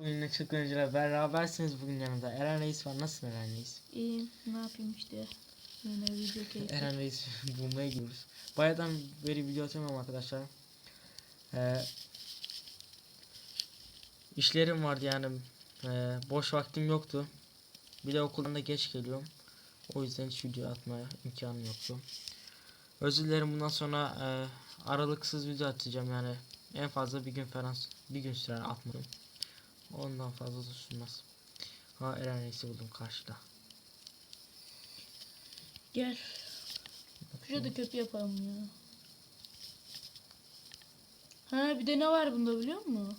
Bugün Çıkıncı'yla berabersiniz bugün yanımda. Eren Reis var. Nasılsın Eren Reis? İyiyim. Ne yapayım işte. Yine video keyfi. Eren Reis bulmaya gidiyoruz. Bayağıdan beri video atamıyorum arkadaşlar. Ee, işlerim vardı yani. Ee, boş vaktim yoktu. Bir de okuldan da geç geliyorum. O yüzden hiç video atmaya imkanım yoktu. Özür dilerim bundan sonra e, aralıksız video atacağım yani. En fazla bir gün falan bir gün sürer atmadım. Ondan fazla sürmez. Ha Eren Reis'i buldum karşıda. Gel. Şurada köprü yapalım ya. Ha bir de ne var bunda biliyor musun?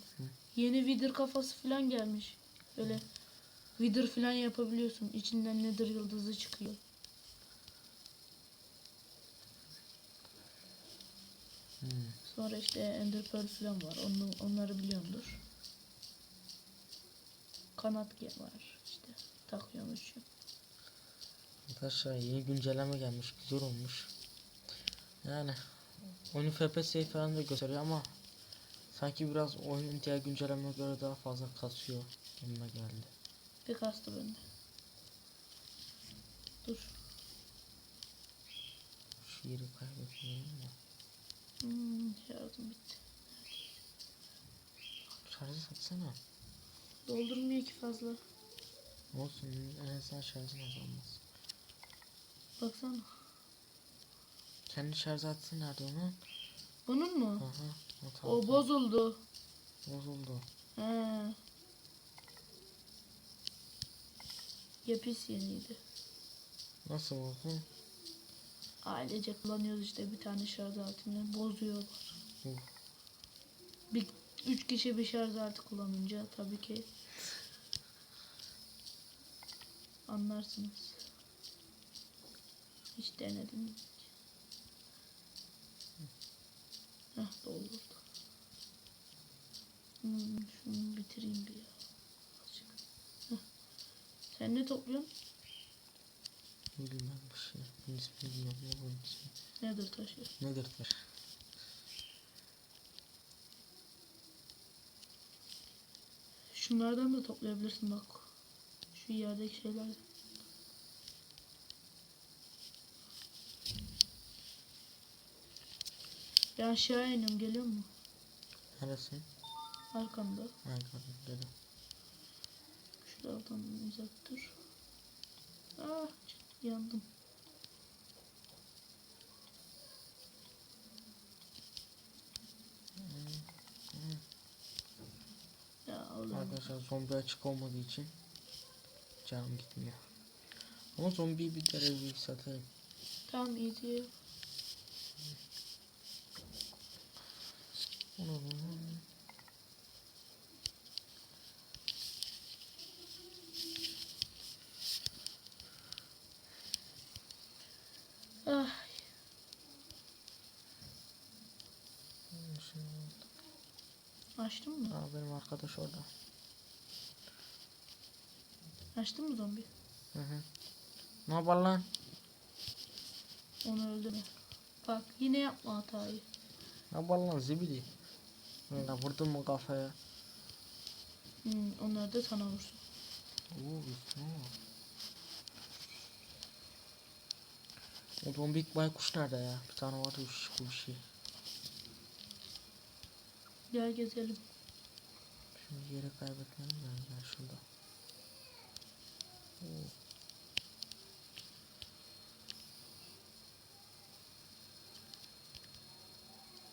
Yeni Wither kafası falan gelmiş. Böyle Wither falan yapabiliyorsun. İçinden Nether yıldızı çıkıyor. Hmm. Sonra işte Ender Pearl falan var. Onu, onları biliyordur. Kanat var işte. Takıyormuş. Arkadaşlar yeni güncelleme gelmiş güzel olmuş. Yani oyunu FPS falan da gösteriyor ama sanki biraz oyunun diğer güncellemeye göre daha fazla kasıyor gibime geldi. Bir kastı bende. Dur. Şu yeri kaybetmeyelim de. Hmm, şarjım bitti. Şarjı satsana. Doldurmuyor ki fazla. Olsun en azından şarjın azalmaz. Baksana. Kendi şarj atsın nerede onun? Bunun mu? Aha. O, O bozuldu. bozuldu. He. Yapıs yeniydi. Nasıl oldu? Ailece kullanıyoruz işte bir tane şarj aletini bozuyorlar. Hı. Bir, üç kişi bir şarj aleti kullanınca tabii ki anlarsınız. Hiç denedim mi? Heh doldurdu. Hmm, şunu bitireyim bir ya. Azıcık. Heh. Sen ne topluyorsun? Bilmem bir şey. Bilmiyorum. Ne bunun ismi? Nedir taşı? Nedir taş? Şunlardan da toplayabilirsin bak. Şu yerdeki şeylerden. Ya aşağı iniyorum geliyor mu? Neresi? Arkamda. Gördüm. Şuradan uzak dur. Ah yandım. Ya Allah'ım. Arkadaşlar zombi açık olmadığı için canım gitmiyor. Ama zombiyi bir derece yükseltelim. Tamam iyi. Ah açtın mı? Aa, benim arkadaş orada. Açtın mı zombi? Hı hı. Ne yapar lan? Onu öldürme. Bak yine yapma hatayı. Ne yapar lan zibidi? Ya vurdun mu kafaya? Hmm, onlar da sana vursun. Oo, üstüne. O zombik baykuş nerede ya? Bir tane vardı şu bir şey. Gel gezelim. Şimdi yeri kaybetmeyelim yani gel şurada. Oo.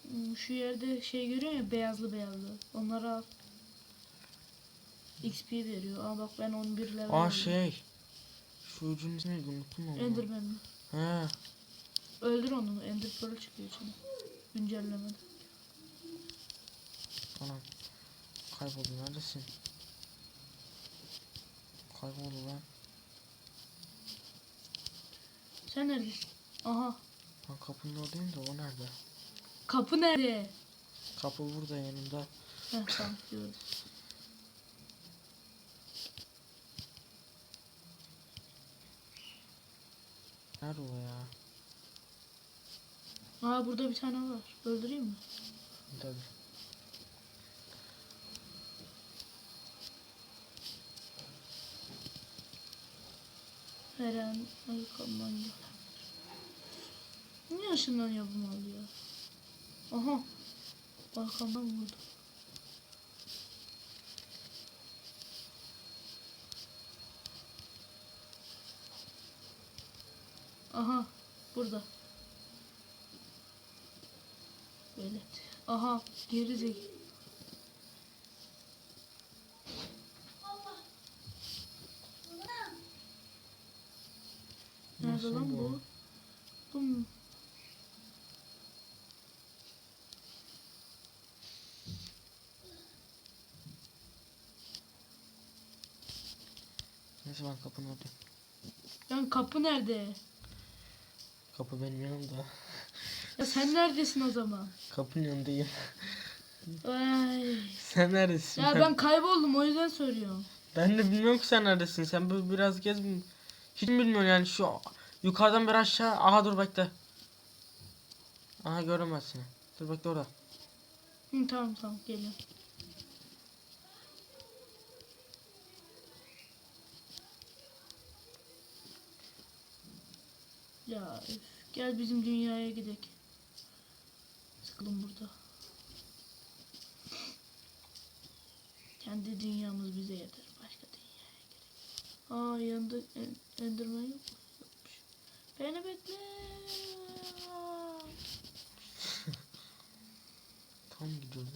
Hmm, Şu yerde şey görüyor ya beyazlı beyazlı. Onları al. XP veriyor. Aa bak ben 11 level. Aa şey. Şu ucun ismini unuttum ama. Enderman mi? He. Öldür onu. Ender Pearl çıkıyor içine. Güncellemede. Anam. Kayboldu neredesin? Kayboldu lan. Sen neredesin? Aha. Ben kapının oradayım da o nerede? Kapı nerede? Kapı burada yanımda. Heh tamam gördüm. Nerede o ya? Aa burada bir tane var. Öldüreyim mi? Tabii. Her an arkamdan gel. Niye ışınlanıyor bu mal ya? Aha. Arkamdan vurdu. Aha. Burada. Böyle. Aha. Geri zek. Nerede Nasıl lan bu? bu? Mu? Neyse ben kapının oradayım. Lan kapı nerede? Kapı benim yanımda. Ya sen neredesin o zaman? Kapının yanındayım. Ay. Sen neredesin? Ya ben kayboldum o yüzden soruyorum. Ben de bilmiyorum ki sen neredesin. Sen biraz gez. Hiç mi bilmiyorsun yani şu yukarıdan bir aşağı. Aha dur bekle. Aha göremez seni. Dur bekle orada. Hı, tamam tamam geliyorum. Ya üf, gel bizim dünyaya gidelim. Sıkıldım burada. Kendi dünyamız bize yeter. Başka dünyaya gerek. Aa yanında en, Enderman yok mu? Beni bekle. Tam gidiyordum.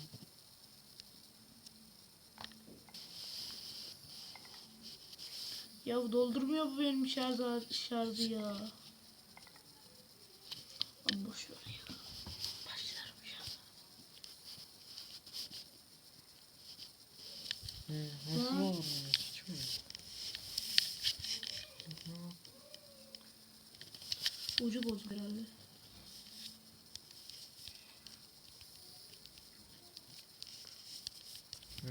Ya doldurmuyor bu benim şarj şarjı ya. Ama boş ver ya. Başlarım şarjı. Hı, nasıl olur? Hiç mi? Ucu bozuk herhalde. Hı.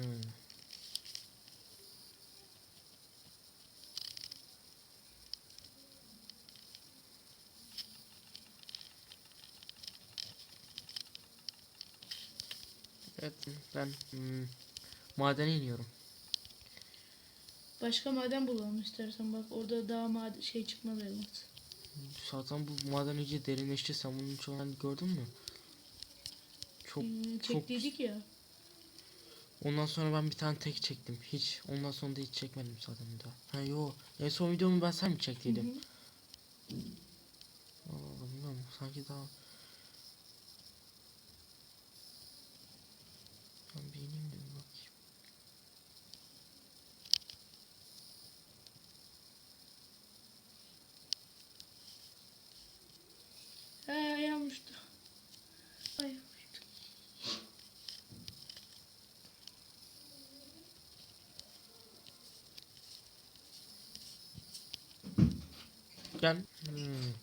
Evet ben hmm, madene iniyorum. Başka maden bulalım istersen bak orada daha maden şey çıkmaz elmas. Zaten bu maden iyice derinleşti. Sen bunun çoğunu gördün mü? Çok Hmm, çok çektiydik ya. Ondan sonra ben bir tane tek çektim. Hiç. Ondan sonra da hiç çekmedim zaten daha. Ha yo. En son videomu ben sen mi Hı çektiydim? hı. Allah Allah bilmiyorum. Sanki daha... Ben bir ineyim de bir bakayım. He ayağım uçtu. Ayağım uçtu. Gel. Hmm.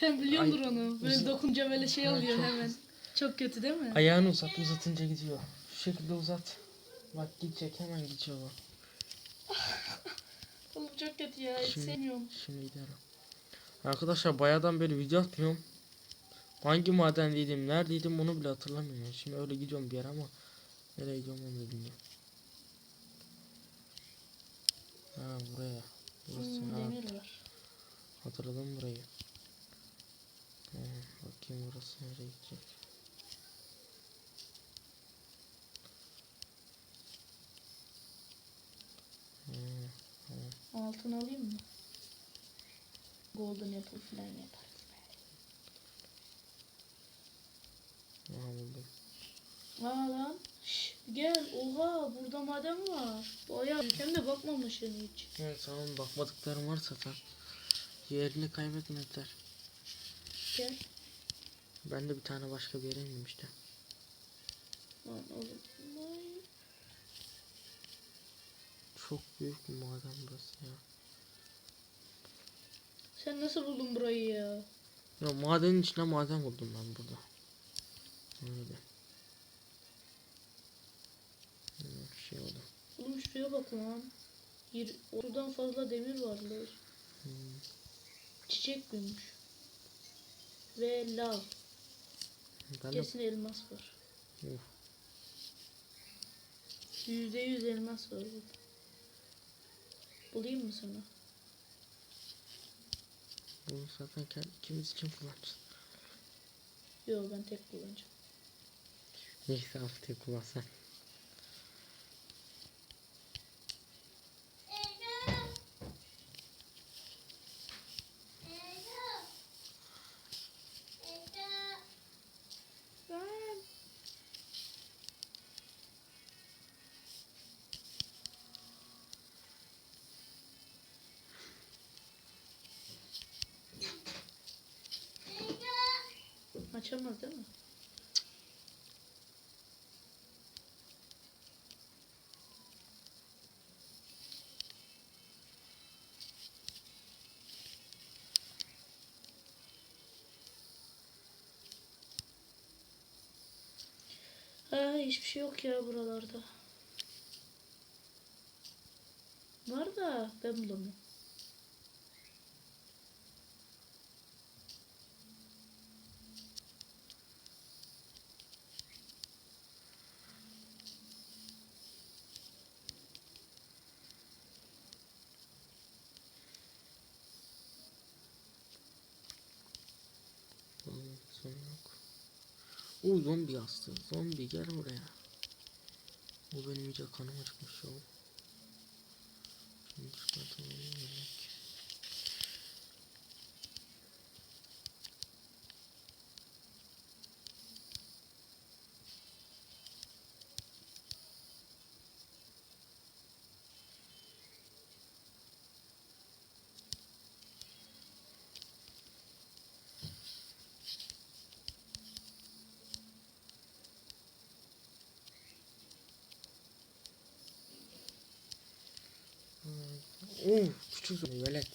Sen biliyordur Ay, onu. Böyle dokunca böyle şey oluyor çok hemen. Çok kötü değil mi? Ayağını uzat. Uzatınca gidiyor. Şu şekilde uzat. Bak gidecek hemen gidiyor bak. Oğlum çok kötü ya. Hiç Şimdi- sevmiyorum. Şimdi gidelim. Arkadaşlar bayağıdan beri video atmıyorum. Hangi madendeydim, neredeydim onu bile hatırlamıyorum. Şimdi öyle gidiyorum bir yere ama nereye gidiyorum onu da bilmiyorum. Ha buraya. Burası Hmm, ha, demir var. hatırladım burayı. Ha, bakayım burası nereye gidecek. Ha, Altın alayım mı? Golden apple falan yaparız. aha buldum. Aa lan. Şş, gel. Oha burada maden var. Bayağı hem de bakmamışsın hiç. Evet tamam bakmadıklarım var zaten. Yerini kaybetme yeter. Gel. Ben de bir tane başka bir yere indim işte. Lan oğlum. Vay. Çok büyük bir maden burası ya. Sen nasıl buldun burayı ya? Ya madenin içine maden buldum ben burada. Öyle. Hmm, şey oldu. Oğlum şuraya bak lan. Yir, otudan fazla demir var. Hmm. Çiçek büyümüş. Ve lav. Ben de Kesin elmas var. Of. Yüzde yüz elmas var burada. Bulayım mı sana? Bunu zaten ikimiz için kullanacağız. Yok ben tek kullanacağım. Neyse haftaya kullansan. Ben. Açamaz değil mi? Ha, hiçbir şey yok ya buralarda. Var da ben bulamıyorum. Son yok. Oo zombi yastı. Zombi gel buraya. O benim iyice kanım acıkmış ya. Şimdi çıkartalım yemek. Oo küçük zombi velet.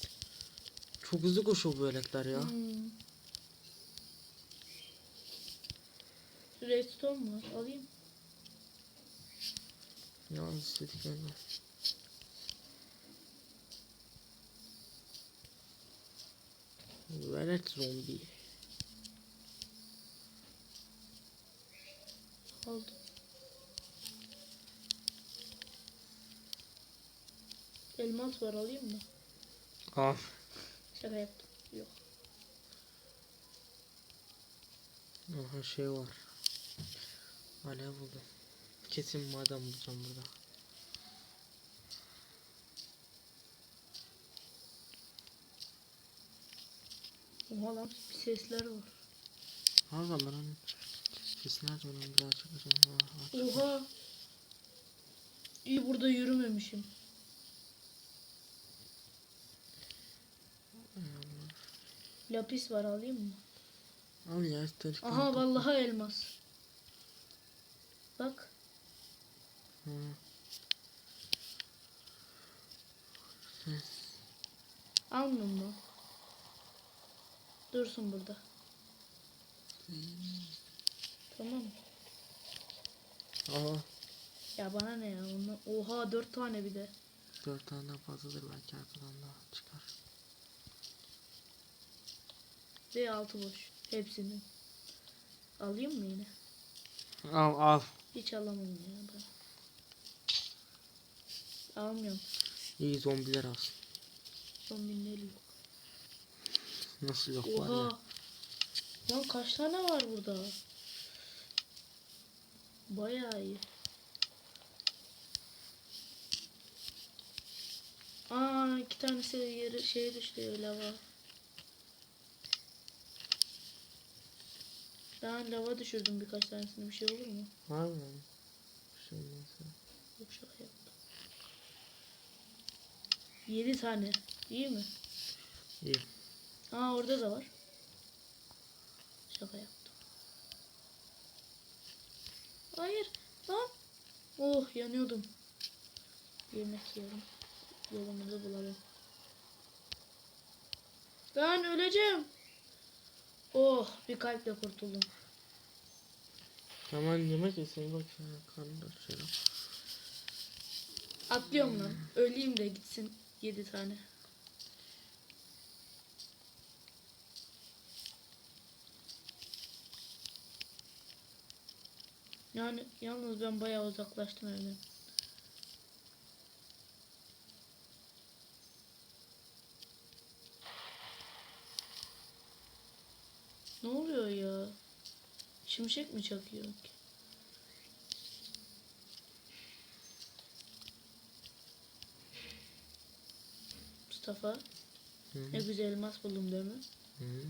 Koşuyor bu veletler ya. Hmm. Redstone var. Alayım. Ya istediklerini al. Velet zombi. Aldım. Elmas var alayım mı? Al. Şaka yaptım. Yok. Aha şey var. Alev buldum. Kesin maden bulacağım burada. Oha lan bir sesler var. Harbi lan hani kesin her zaman bir daha çıkacağım. Oha. İyi burada yürümemişim. Lapis var alayım mı? Al ya istedik. Aha vallahi elmas. Bak. Ha. Almıyor mu? Dursun burada. Tamam. Aa Ya bana ne ya ondan. Oha dört tane bir de. dört tane daha fazladır belki arkadan daha çıkar. Ve altı boş. Hepsinin. Alayım mı yine? Al al. Hiç alamam ya ben. Almıyorum. İyi zombiler alsın. Son binleri yok. Nasıl yok var ya. Oha. Lan kaç tane var burada? Bayağı iyi. Aa iki tanesi yeri şeye düştü lava. Ben lava düşürdüm birkaç tanesini bir şey olur mu? Var mı? Bir şey neyse. Yok şaka yaptım. Yedi tane. İyi mi? İyi. Aa orada da var. Şaka yaptım. Hayır. Lan. Oh yanıyordum. Yemek yiyorum. Yolumuzu bulalım. Ben öleceğim. Oh bir kalple kurtuldum. Tamam yemek yesin bak ya şey yap. Atlıyorum lan. Öleyim de gitsin. Yedi tane. Yani yalnız ben bayağı uzaklaştım evden. Ne oluyor ya? Şimşek mi çakıyor ki? Mustafa, Hı ne güzel elmas buldum değil mi? hı.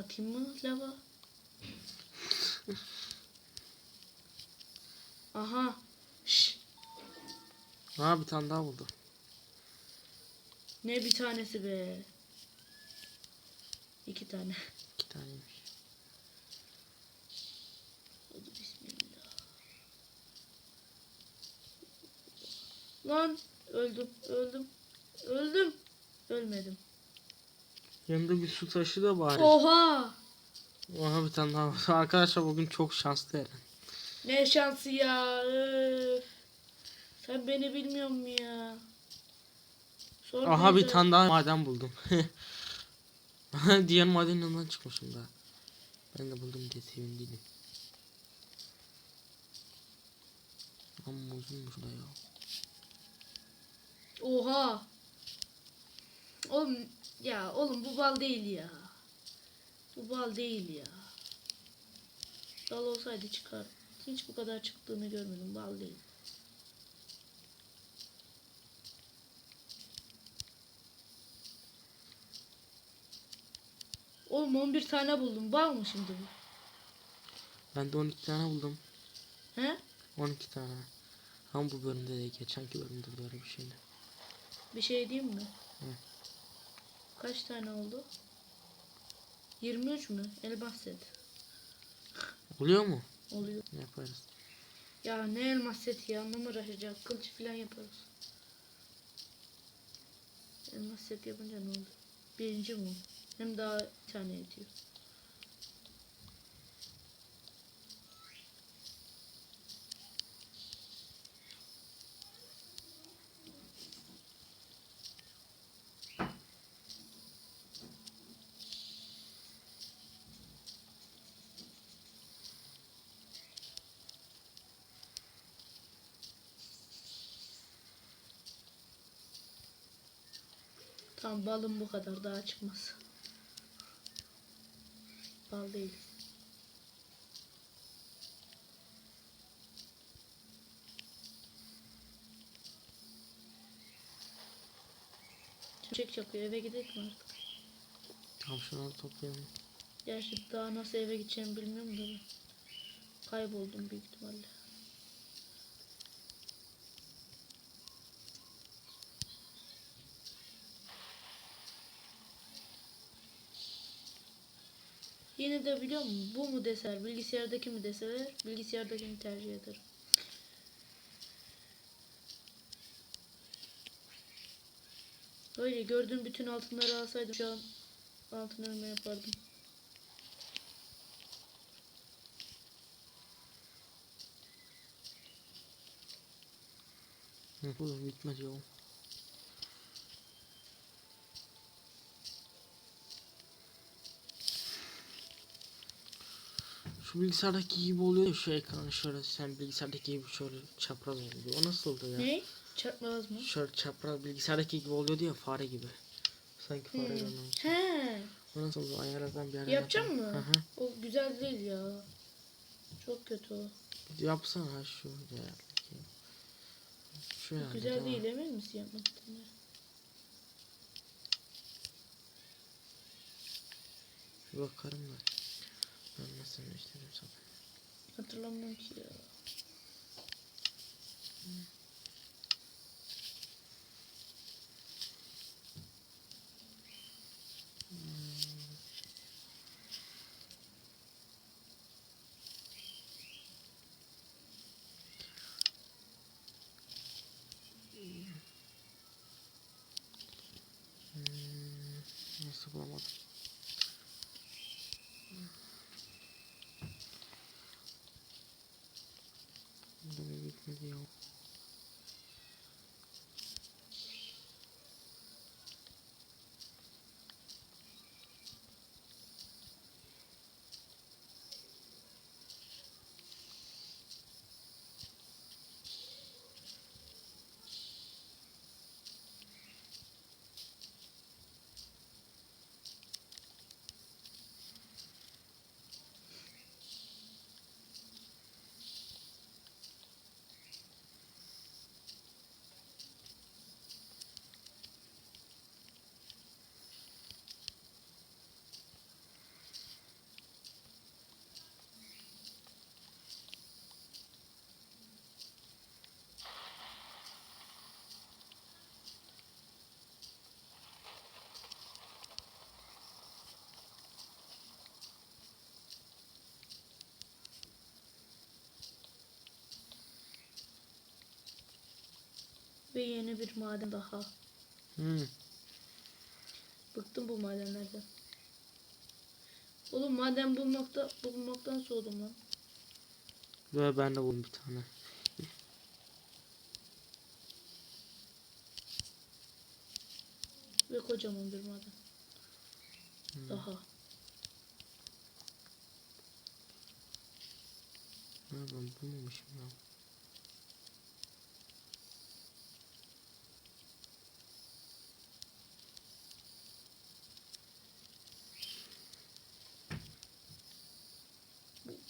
Atayım mı lava? Aha. Şş, Aa bir tane daha buldum. ne bir tanesi be. İki tane. İki taneymiş. Hadi bismillah. Lan öldüm, öldüm, öldüm. Ölmedim. Yanında bir su taşı da bari. Oha! Aha bir tane daha var. Arkadaşlar bugün çok şanslı Eren. Ne şansı ya. öf. Sen beni bilmiyor musun ya? Sorma Aha bir tane daha maden buldum. Diğer madenin yanından çıkmışım daha. Ben de buldum diye sevindiydim. Amma uzunmuş da ya. Oha. Oğlum ya oğlum bu bal değil ya. Bu bal değil ya. Bal olsaydı çıkar. Hiç bu kadar çıktığını görmedim. Bal değil. Oğlum 11 tane buldum. Bal mı şimdi bu? Ben de 12 tane buldum. He? 12 tane. Ama bu bölümde de geçenki bölümde de böyle bir şeydi. Bir şey diyeyim mi? Hı. Kaç tane oldu? 23 mü? Elmas set. Oluyor mu? Oluyor. Yaparız. Ya ne elmas seti ya? Ne mi uğraşacak? Kılıç falan yaparız. Elmas set yapınca ne oldu? Birinci mi? Hem daha bir tane yetiyor. Tamam balım bu kadar daha çıkmaz. Bal değil. Çek çakıyor eve gidelim mi artık? Tamam şunları toplayalım. Gerçi daha nasıl eve gideceğimi bilmiyorum da. Kayboldum büyük ihtimalle. Yine de biliyor musun? Bu mu deser, bilgisayardaki mi deseler, bilgisayardakini tercih ederim. Öyle gördüğüm bütün altınları alsaydım şu an altın örme yapardım. Bu bitmedi yol. Şu bilgisayardaki gibi oluyor ya, şu ekranı şöyle sen bilgisayardaki gibi şöyle çapraz oluyor. O nasıldı ya? Ne? Çarpmaz mı? Şöyle çapraz bilgisayardaki gibi oluyordu ya fare gibi. Sanki fare Hmm. görmemiş. He. O nasıl oldu? Ayarlardan bir yerden Yapacak yapalım. mı? Hı hı. O güzel değil ya. Çok kötü o. Yapsana şu ayardaki. Şu yani. güzel değil emin misin yapmak istediğine? Bir bakarım. Ben nasıl işlerim sana. Hatırlamıyorum ki ya. Hmm, Ve yeni bir maden daha. Hmm. Bıktım bu madenlerden. Oğlum maden bulmakta bulmaktan soğudum lan. Ve ben de buldum bir tane. Ve kocaman bir maden. Hmm. Daha. Ha, ben bulmamışım ya.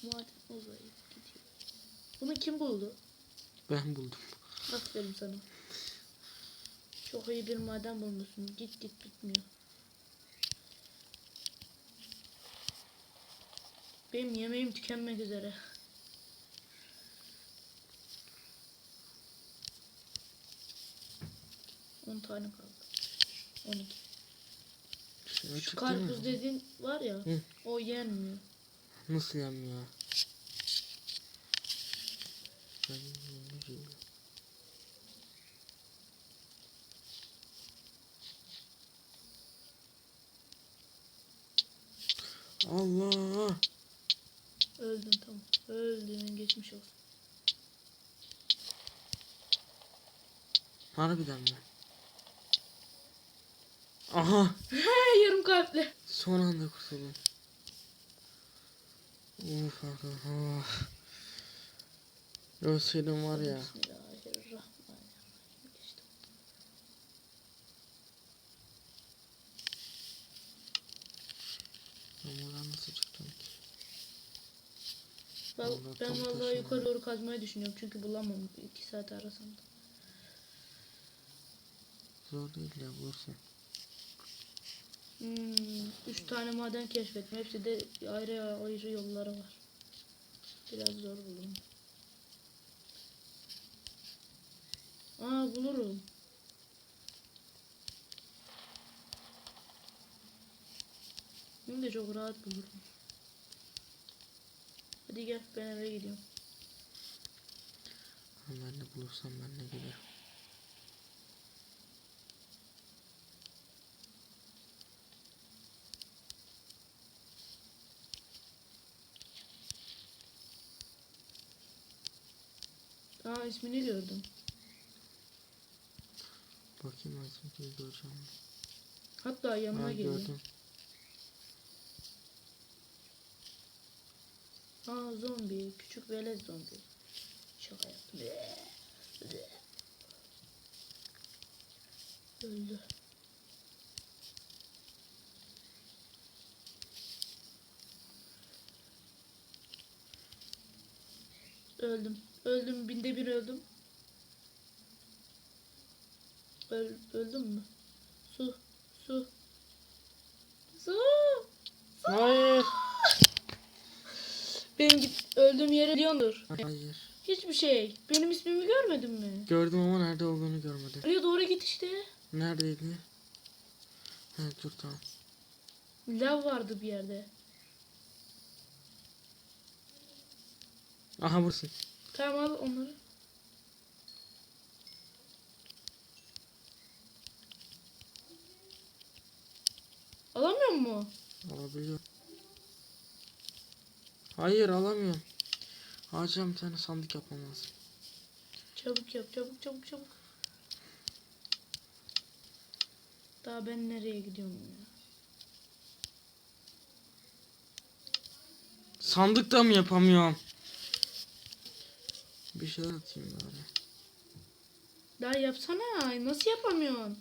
Maden uzayıp gidiyor. Bunu kim buldu? Ben buldum. Aferin sana. Çok iyi bir maden bulmuşsun. Git git bitmiyor. Benim yemeğim tükenmek üzere. On tane kaldı. On iki. Şey Şu karpuz dediğin var ya. Hı. O yenmiyor. Nasıl? Ben yiyeceğim. Allah! Öldün tamam. Öldün geçmiş olsun. Harbiden mi? Aha! Yarım kalpli. Son anda kurtuldum. Uf kanka. ah. Ölseydim var ya. Buradan nasıl çıktım ki? Ben, Vallahi ben vallahi yukarı doğru kazmayı düşünüyorum çünkü bulamam 2 saat arasam da. Zor değil ya bulursun. Hmm, 3 tane maden keşfettim. Hepsi de ayrı ayrı yolları var. Biraz zor buldum. Aa bulurum. Bunu da çok rahat bulurum. Hadi gel ben eve gidiyorum. Ben de bulursam ben de gelirim. Aa ismini gördüm. Bakayım lazım ki göreceğim. Hatta yanıma Ha geliyor. gördüm. Aa zombi. Küçük velet zombi. Şaka yaptım. Öldü. Öldüm. Öldüm. Binde bir öldüm. Öl, öldüm mü? Su. Su. Su. Hayır. Benim git öldüğüm yere biliyordur. Hayır. Hiçbir şey. Benim ismimi görmedin mi? Gördüm ama nerede olduğunu görmedim. Oraya doğru git işte. Neredeydi? Ha dur tamam. Lav vardı bir yerde. Aha burası. Tamam al onları. Alamıyor mu? Alabiliyorum. Hayır alamıyorum. Acil bir tane sandık yapmam lazım. Çabuk yap çabuk çabuk çabuk. Daha ben nereye gidiyorum ya? Sandık da mı yapamıyorum? Bir şeyler atayım bari. Daha yapsana. Nasıl yapamıyorsun?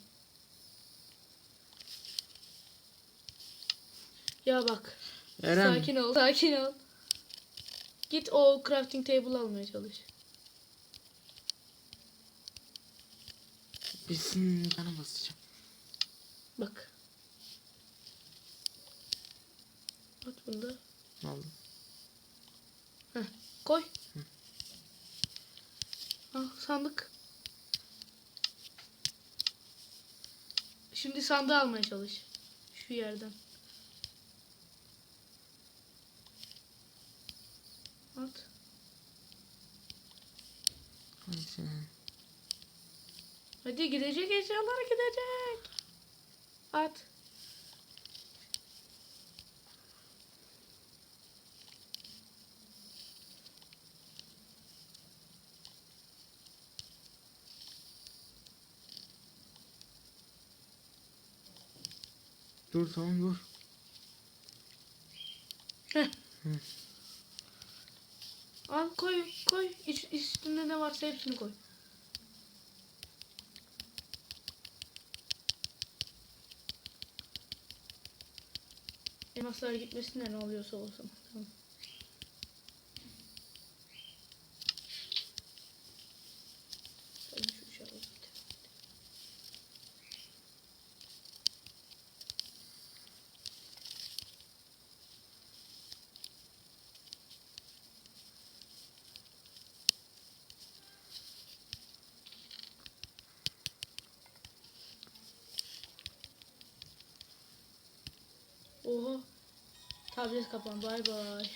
Ya bak. Eren Sakin ol, sakin ol. Git o crafting table almaya çalış. bizim yana basacağım. Bak. At bunu da. Aldım. Koy. Al sandık. Şimdi sandığı almaya çalış. Şu yerden. At. Hangisi? Hadi gidecek eşyalara gidecek. At. Dur tamam dur. Al koy koy. İç, üstünde ne varsa hepsini koy. Elmaslar gitmesin de ne oluyorsa olsun. Tamam. Ben şu uşağı alayım. Oha. Tablet kapan. Bay bay.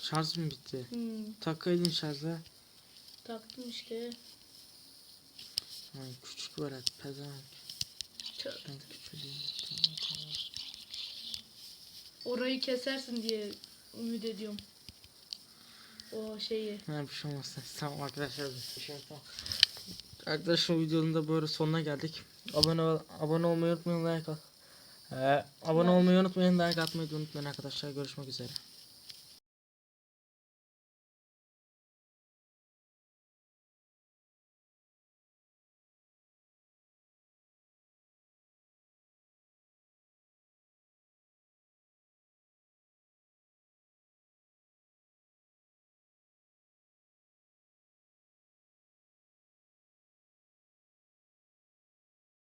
Şarj mı bitti? Hmm, Takaydın şarja. taktım işte. Ay küçük var et pezevenk. Ben küçük Tamam, tamam. Orayı kesersin diye ümit ediyorum. O şeyi. Ha bir şey olmaz. Tamam arkadaşlar bir şey tamam. Arkadaşlar videonun da böyle sonuna geldik. Abone ol, abone olmayı unutmayın like at. Ee, abone olmayı unutmayın like atmayı unutmayın arkadaşlar. Görüşmek üzere.